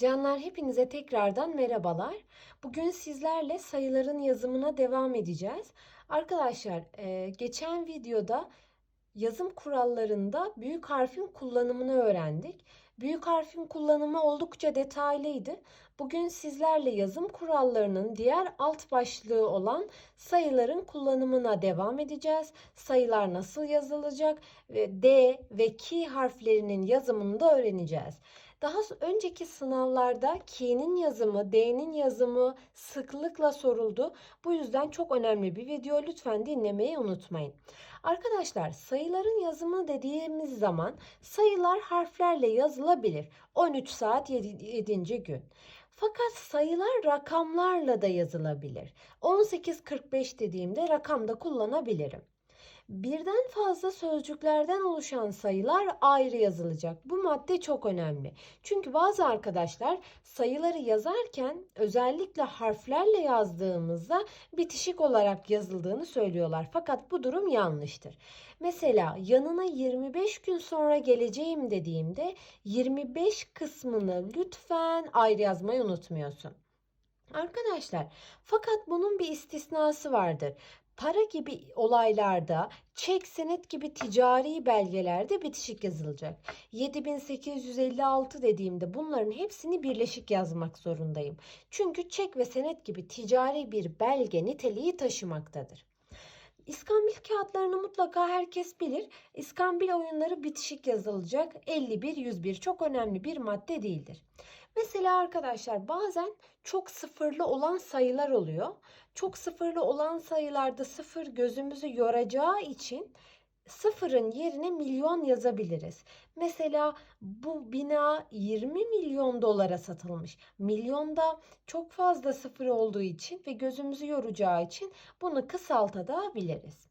Canlar hepinize tekrardan merhabalar. Bugün sizlerle sayıların yazımına devam edeceğiz. Arkadaşlar e, geçen videoda yazım kurallarında büyük harfin kullanımını öğrendik. Büyük harfin kullanımı oldukça detaylıydı. Bugün sizlerle yazım kurallarının diğer alt başlığı olan sayıların kullanımına devam edeceğiz. Sayılar nasıl yazılacak ve D ve Ki harflerinin yazımını da öğreneceğiz. Daha önceki sınavlarda K'nin yazımı, D'nin yazımı sıklıkla soruldu. Bu yüzden çok önemli bir video. Lütfen dinlemeyi unutmayın. Arkadaşlar sayıların yazımı dediğimiz zaman sayılar harflerle yazılabilir. 13 saat 7. gün. Fakat sayılar rakamlarla da yazılabilir. 18.45 dediğimde rakamda kullanabilirim. Birden fazla sözcüklerden oluşan sayılar ayrı yazılacak. Bu madde çok önemli. Çünkü bazı arkadaşlar sayıları yazarken özellikle harflerle yazdığımızda bitişik olarak yazıldığını söylüyorlar. Fakat bu durum yanlıştır. Mesela yanına 25 gün sonra geleceğim dediğimde 25 kısmını lütfen ayrı yazmayı unutmuyorsun. Arkadaşlar fakat bunun bir istisnası vardır para gibi olaylarda, çek senet gibi ticari belgelerde bitişik yazılacak. 7856 dediğimde bunların hepsini birleşik yazmak zorundayım. Çünkü çek ve senet gibi ticari bir belge niteliği taşımaktadır. İskambil kağıtlarını mutlaka herkes bilir. İskambil oyunları bitişik yazılacak. 51 101 çok önemli bir madde değildir. Mesela arkadaşlar bazen çok sıfırlı olan sayılar oluyor. Çok sıfırlı olan sayılarda sıfır gözümüzü yoracağı için sıfırın yerine milyon yazabiliriz. Mesela bu bina 20 milyon dolara satılmış. Milyonda çok fazla sıfır olduğu için ve gözümüzü yoracağı için bunu kısaltabiliriz.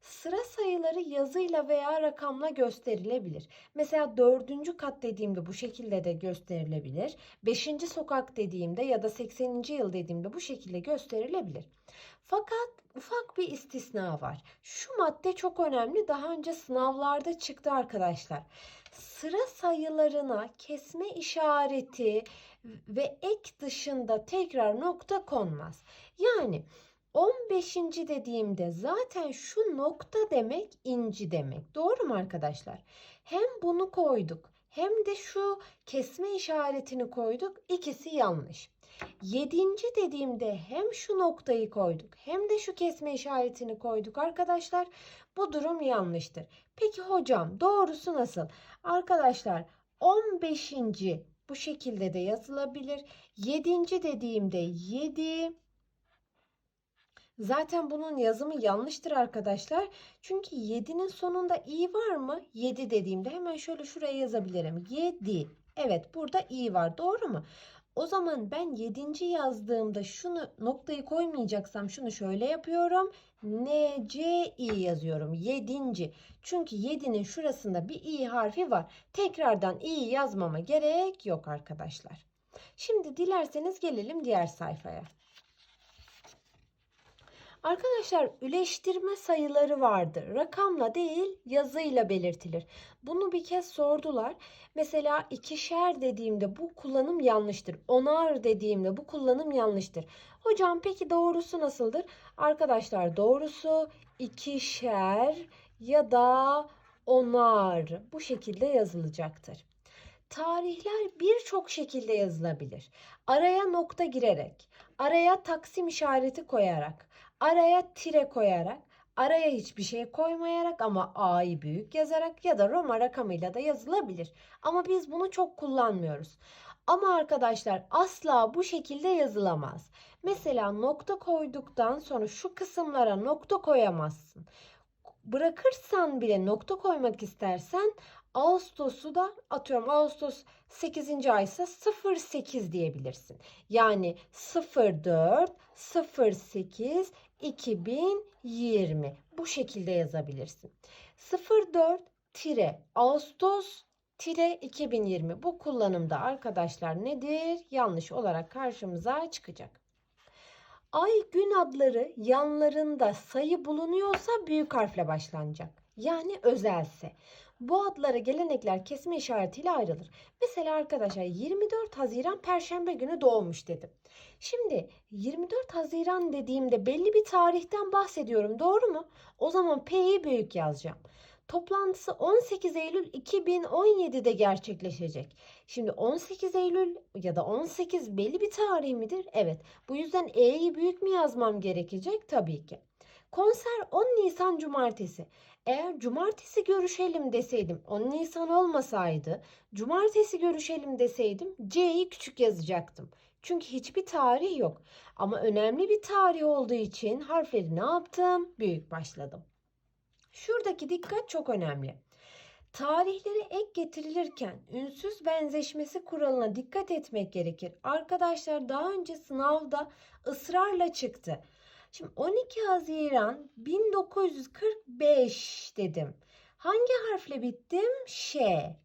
Sıra sayıları yazıyla veya rakamla gösterilebilir. Mesela dördüncü kat dediğimde bu şekilde de gösterilebilir. Beşinci sokak dediğimde ya da 80. yıl dediğimde bu şekilde gösterilebilir. Fakat ufak bir istisna var. Şu madde çok önemli. Daha önce sınavlarda çıktı arkadaşlar. Sıra sayılarına kesme işareti ve ek dışında tekrar nokta konmaz. Yani 15. dediğimde zaten şu nokta demek inci demek. Doğru mu arkadaşlar? Hem bunu koyduk hem de şu kesme işaretini koyduk. İkisi yanlış. Yedinci dediğimde hem şu noktayı koyduk hem de şu kesme işaretini koyduk arkadaşlar. Bu durum yanlıştır. Peki hocam doğrusu nasıl? Arkadaşlar 15. bu şekilde de yazılabilir. 7. dediğimde 7 Zaten bunun yazımı yanlıştır arkadaşlar. Çünkü 7'nin sonunda i var mı? 7 dediğimde hemen şöyle şuraya yazabilirim. 7. Evet burada i var. Doğru mu? O zaman ben 7. yazdığımda şunu noktayı koymayacaksam şunu şöyle yapıyorum. N, C, I yazıyorum. 7. Çünkü 7'nin şurasında bir i harfi var. Tekrardan i yazmama gerek yok arkadaşlar. Şimdi dilerseniz gelelim diğer sayfaya. Arkadaşlar üleştirme sayıları vardır. Rakamla değil yazıyla belirtilir. Bunu bir kez sordular. Mesela ikişer dediğimde bu kullanım yanlıştır. Onar dediğimde bu kullanım yanlıştır. Hocam peki doğrusu nasıldır? Arkadaşlar doğrusu ikişer ya da onar bu şekilde yazılacaktır. Tarihler birçok şekilde yazılabilir. Araya nokta girerek, araya taksim işareti koyarak, araya tire koyarak, araya hiçbir şey koymayarak ama A'yı büyük yazarak ya da Roma rakamıyla da yazılabilir. Ama biz bunu çok kullanmıyoruz. Ama arkadaşlar asla bu şekilde yazılamaz. Mesela nokta koyduktan sonra şu kısımlara nokta koyamazsın. Bırakırsan bile nokta koymak istersen Ağustos'u da atıyorum Ağustos 8. ay ise 08 diyebilirsin. Yani 04 08 2020 bu şekilde yazabilirsin. 04 tire Ağustos tire 2020 bu kullanımda arkadaşlar nedir? Yanlış olarak karşımıza çıkacak. Ay gün adları yanlarında sayı bulunuyorsa büyük harfle başlanacak. Yani özelse. Bu adlara gelenekler kesme işaretiyle ayrılır. Mesela arkadaşlar 24 Haziran Perşembe günü doğmuş dedim. Şimdi 24 Haziran dediğimde belli bir tarihten bahsediyorum doğru mu? O zaman P'yi büyük yazacağım. Toplantısı 18 Eylül 2017'de gerçekleşecek. Şimdi 18 Eylül ya da 18 belli bir tarih midir? Evet. Bu yüzden E'yi büyük mü yazmam gerekecek? Tabii ki. Konser 10 Nisan Cumartesi. Eğer cumartesi görüşelim deseydim 10 Nisan olmasaydı cumartesi görüşelim deseydim C'yi küçük yazacaktım. Çünkü hiçbir tarih yok. Ama önemli bir tarih olduğu için harfleri ne yaptım? Büyük başladım. Şuradaki dikkat çok önemli. Tarihleri ek getirilirken ünsüz benzeşmesi kuralına dikkat etmek gerekir. Arkadaşlar daha önce sınavda ısrarla çıktı. Şimdi 12 Haziran 1945 dedim. Hangi harfle bittim? Ş.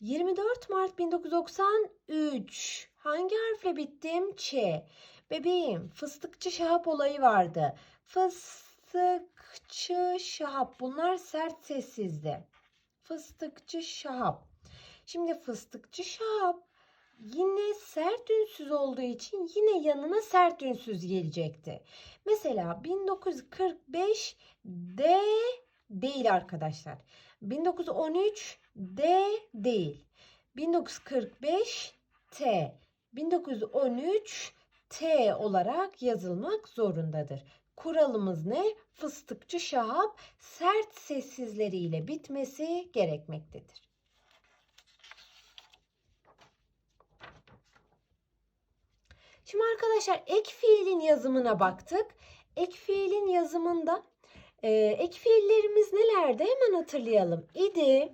24 Mart 1993. Hangi harfle bittim? Ç. Bebeğim fıstıkçı Şahap olayı vardı. Fıstıkçı Şahap. Bunlar sert sessizdi. Fıstıkçı Şahap. Şimdi fıstıkçı Şahap yine sert ünsüz olduğu için yine yanına sert ünsüz gelecekti. Mesela 1945 D değil arkadaşlar. 1913 D değil. 1945 T. 1913 T olarak yazılmak zorundadır. Kuralımız ne? Fıstıkçı Şahap sert sessizleriyle bitmesi gerekmektedir. Şimdi arkadaşlar ek fiilin yazımına baktık. Ek fiilin yazımında e, ek fiillerimiz nelerdi? Hemen hatırlayalım. İdi,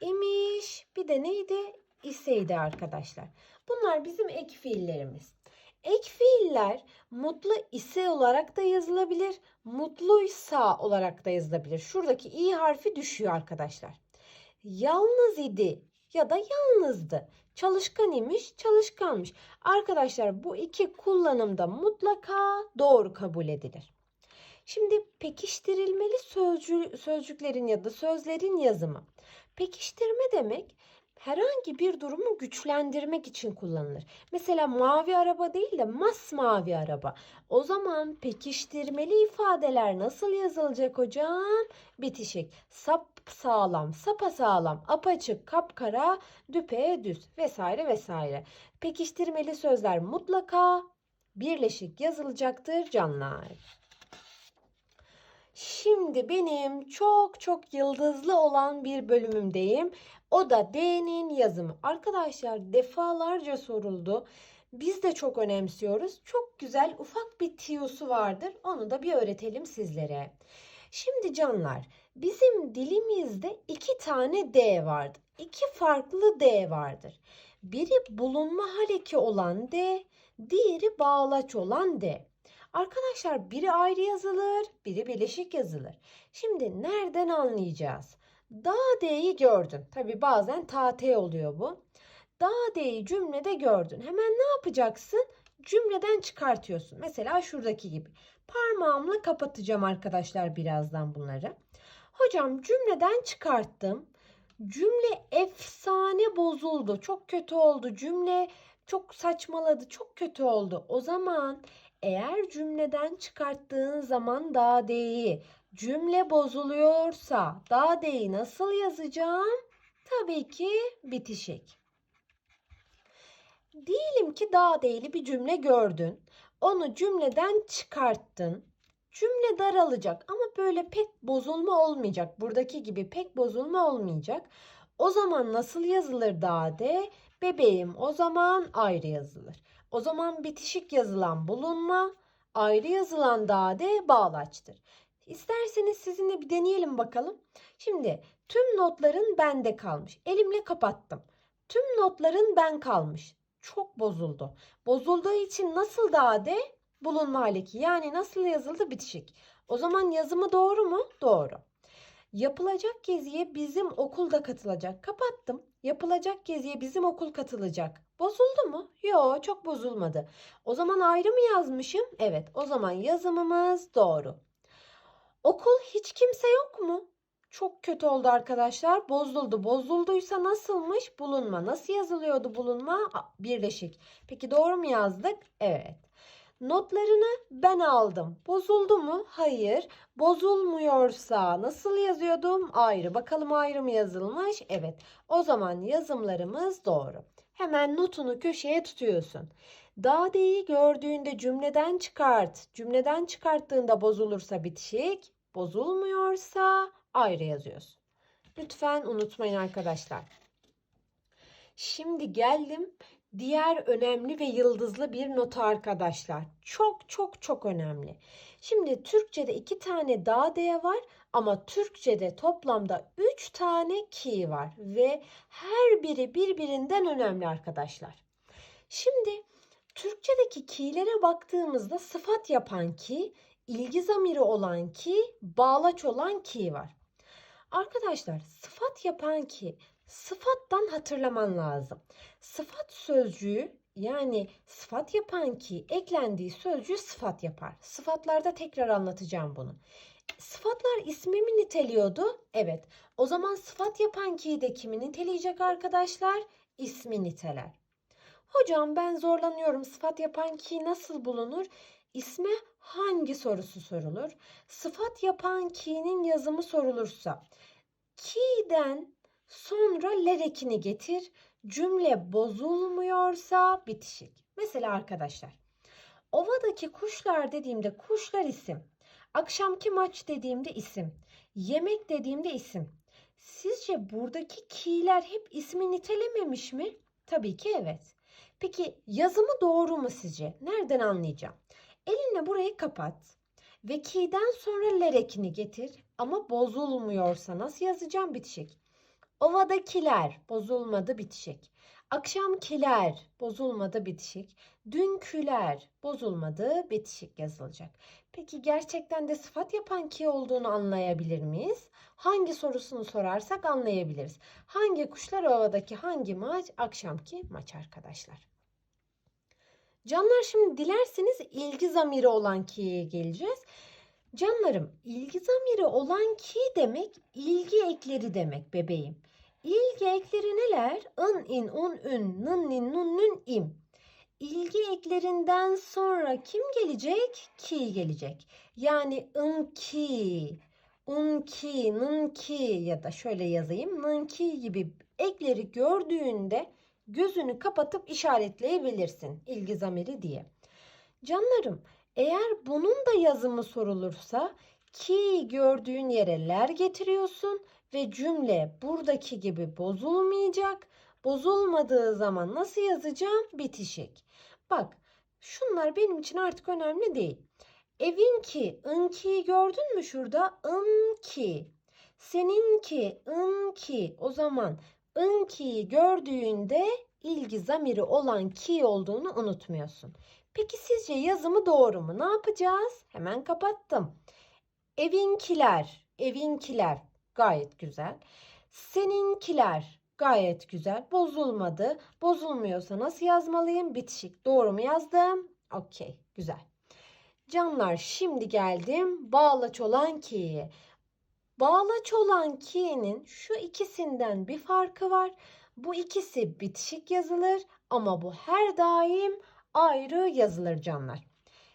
imiş, bir de neydi? İseydi arkadaşlar. Bunlar bizim ek fiillerimiz. Ek fiiller mutlu ise olarak da yazılabilir, mutluysa olarak da yazılabilir. Şuradaki i harfi düşüyor arkadaşlar. Yalnız idi ya da yalnızdı. Çalışkan imiş, çalışkanmış. Arkadaşlar bu iki kullanımda mutlaka doğru kabul edilir. Şimdi pekiştirilmeli sözcü, sözcüklerin ya da sözlerin yazımı. Pekiştirme demek herhangi bir durumu güçlendirmek için kullanılır. Mesela mavi araba değil de masmavi araba. O zaman pekiştirmeli ifadeler nasıl yazılacak hocam? Bitişik, sap sağlam, sapa sağlam, apaçık, kapkara, düpe düz vesaire vesaire. Pekiştirmeli sözler mutlaka birleşik yazılacaktır canlar. Şimdi benim çok çok yıldızlı olan bir bölümümdeyim. O da D'nin yazımı. Arkadaşlar defalarca soruldu. Biz de çok önemsiyoruz. Çok güzel ufak bir tiyosu vardır. Onu da bir öğretelim sizlere. Şimdi canlar bizim dilimizde iki tane D vardır. İki farklı D vardır. Biri bulunma haleki olan D, diğeri bağlaç olan D. Arkadaşlar biri ayrı yazılır, biri birleşik yazılır. Şimdi nereden anlayacağız? Da D'yi gördün. Tabi bazen ta T oluyor bu. Da D'yi cümlede gördün. Hemen ne yapacaksın? Cümleden çıkartıyorsun. Mesela şuradaki gibi. Parmağımla kapatacağım arkadaşlar birazdan bunları. Hocam cümleden çıkarttım. Cümle efsane bozuldu. Çok kötü oldu. Cümle çok saçmaladı. Çok kötü oldu. O zaman eğer cümleden çıkarttığın zaman da D'yi cümle bozuluyorsa da D'yi nasıl yazacağım? Tabii ki bitişik. Diyelim ki da D'li bir cümle gördün. Onu cümleden çıkarttın. Cümle daralacak ama böyle pek bozulma olmayacak. Buradaki gibi pek bozulma olmayacak. O zaman nasıl yazılır da D? Bebeğim o zaman ayrı yazılır. O zaman bitişik yazılan bulunma, ayrı yazılan da D bağlaçtır. İsterseniz sizinle bir deneyelim bakalım. Şimdi tüm notların bende kalmış. Elimle kapattım. Tüm notların ben kalmış. Çok bozuldu. Bozulduğu için nasıl da D? Bulunma haleki. Yani nasıl yazıldı bitişik. O zaman yazımı doğru mu? Doğru. Yapılacak geziye bizim okul da katılacak. Kapattım. Yapılacak geziye bizim okul katılacak. Bozuldu mu? Yo, çok bozulmadı. O zaman ayrı mı yazmışım? Evet, o zaman yazımımız doğru. Okul hiç kimse yok mu? Çok kötü oldu arkadaşlar. Bozuldu. Bozulduysa nasılmış? Bulunma. Nasıl yazılıyordu bulunma? Birleşik. Peki doğru mu yazdık? Evet. Notlarını ben aldım. Bozuldu mu? Hayır. Bozulmuyorsa nasıl yazıyordum? Ayrı. Bakalım ayrı mı yazılmış? Evet. O zaman yazımlarımız doğru. Hemen notunu köşeye tutuyorsun. Dadeyi gördüğünde cümleden çıkart. Cümleden çıkarttığında bozulursa bitişik, bozulmuyorsa ayrı yazıyorsun. Lütfen unutmayın arkadaşlar. Şimdi geldim diğer önemli ve yıldızlı bir nota arkadaşlar. Çok çok çok önemli. Şimdi Türkçe'de iki tane dade var ama Türkçe'de toplamda üç tane ki var ve her biri birbirinden önemli arkadaşlar. Şimdi Türkçedeki ki'lere baktığımızda sıfat yapan ki, ilgi zamiri olan ki, bağlaç olan ki var. Arkadaşlar sıfat yapan ki sıfattan hatırlaman lazım. Sıfat sözcüğü yani sıfat yapan ki eklendiği sözcüğü sıfat yapar. Sıfatlarda tekrar anlatacağım bunu. Sıfatlar ismi mi niteliyordu? Evet. O zaman sıfat yapan ki de kimi niteleyecek arkadaşlar? İsmi niteler. Hocam ben zorlanıyorum. Sıfat yapan ki nasıl bulunur? İsme hangi sorusu sorulur? Sıfat yapan ki'nin yazımı sorulursa ki'den sonra lerekini getir. Cümle bozulmuyorsa bitişik. Mesela arkadaşlar ovadaki kuşlar dediğimde kuşlar isim. Akşamki maç dediğimde isim. Yemek dediğimde isim. Sizce buradaki ki'ler hep ismi nitelememiş mi? Tabii ki evet. Peki yazımı doğru mu sizce? Nereden anlayacağım? Elinle burayı kapat ve ki'den sonra lerekini getir ama bozulmuyorsa nasıl yazacağım bitişik? Ovadakiler bozulmadı bitişik. Akşamkiler bozulmadı bitişik. Dünküler bozulmadı bitişik yazılacak. Peki gerçekten de sıfat yapan ki olduğunu anlayabilir miyiz? Hangi sorusunu sorarsak anlayabiliriz. Hangi kuşlar ovadaki hangi maç? Akşamki maç arkadaşlar. Canlar şimdi dilerseniz ilgi zamiri olan ki'ye geleceğiz. Canlarım ilgi zamiri olan ki demek ilgi ekleri demek bebeğim. İlgi ekleri neler? ın, in, un, ün, nın, nin, nun, nün, im. İlgi eklerinden sonra kim gelecek? Ki gelecek. Yani ın ki, un ki, nın ki ya da şöyle yazayım. Nın ki gibi ekleri gördüğünde gözünü kapatıp işaretleyebilirsin ilgi zamiri diye. Canlarım eğer bunun da yazımı sorulursa ki gördüğün yere ler getiriyorsun ve cümle buradaki gibi bozulmayacak. Bozulmadığı zaman nasıl yazacağım? Bitişik. Bak şunlar benim için artık önemli değil. Evinki, ınki gördün mü şurada? Inki. Seninki, ınki. O zaman ınki'yi gördüğünde ilgi zamiri olan ki olduğunu unutmuyorsun. Peki sizce yazımı doğru mu? Ne yapacağız? Hemen kapattım. Evinkiler, evinkiler gayet güzel. Seninkiler gayet güzel. Bozulmadı. Bozulmuyorsa nasıl yazmalıyım? Bitişik. Doğru mu yazdım? Okey, güzel. Canlar şimdi geldim bağlaç olan ki'ye. Bağlaç olan ki'nin şu ikisinden bir farkı var. Bu ikisi bitişik yazılır ama bu her daim ayrı yazılır canlar.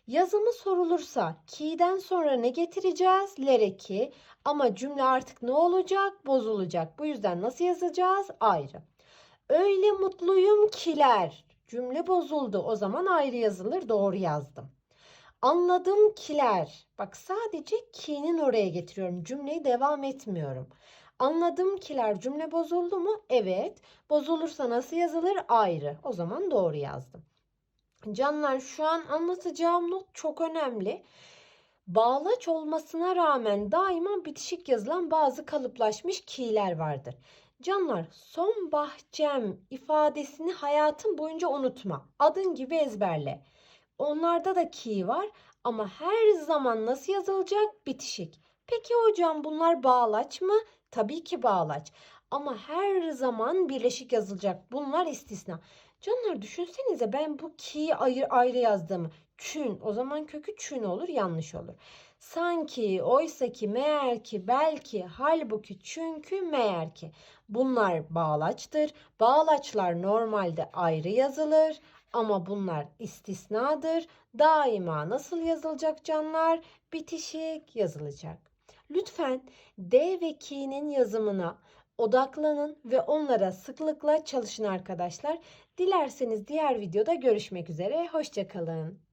Yazımı sorulursa ki'den sonra ne getireceğiz? Lereki. Ama cümle artık ne olacak? Bozulacak. Bu yüzden nasıl yazacağız? Ayrı. Öyle mutluyum kiler. Cümle bozuldu. O zaman ayrı yazılır. Doğru yazdım. Anladım kiler. Bak sadece ki'nin oraya getiriyorum. Cümleyi devam etmiyorum. Anladım kiler cümle bozuldu mu? Evet. Bozulursa nasıl yazılır? Ayrı. O zaman doğru yazdım. Canlar şu an anlatacağım not çok önemli. Bağlaç olmasına rağmen daima bitişik yazılan bazı kalıplaşmış ki'ler vardır. Canlar son bahçem ifadesini hayatın boyunca unutma. Adın gibi ezberle. Onlarda da ki var ama her zaman nasıl yazılacak? Bitişik. Peki hocam bunlar bağlaç mı? Tabii ki bağlaç. Ama her zaman birleşik yazılacak. Bunlar istisna. Canlar düşünsenize ben bu ki'yi ayrı, ayrı yazdığımı. Çün. O zaman kökü çün olur yanlış olur. Sanki, oysa ki, meğer ki, belki, halbuki, çünkü, meğer ki. Bunlar bağlaçtır. Bağlaçlar normalde ayrı yazılır ama bunlar istisnadır. Daima nasıl yazılacak canlar? Bitişik yazılacak. Lütfen D ve K'nin yazımına odaklanın ve onlara sıklıkla çalışın arkadaşlar. Dilerseniz diğer videoda görüşmek üzere. Hoşçakalın.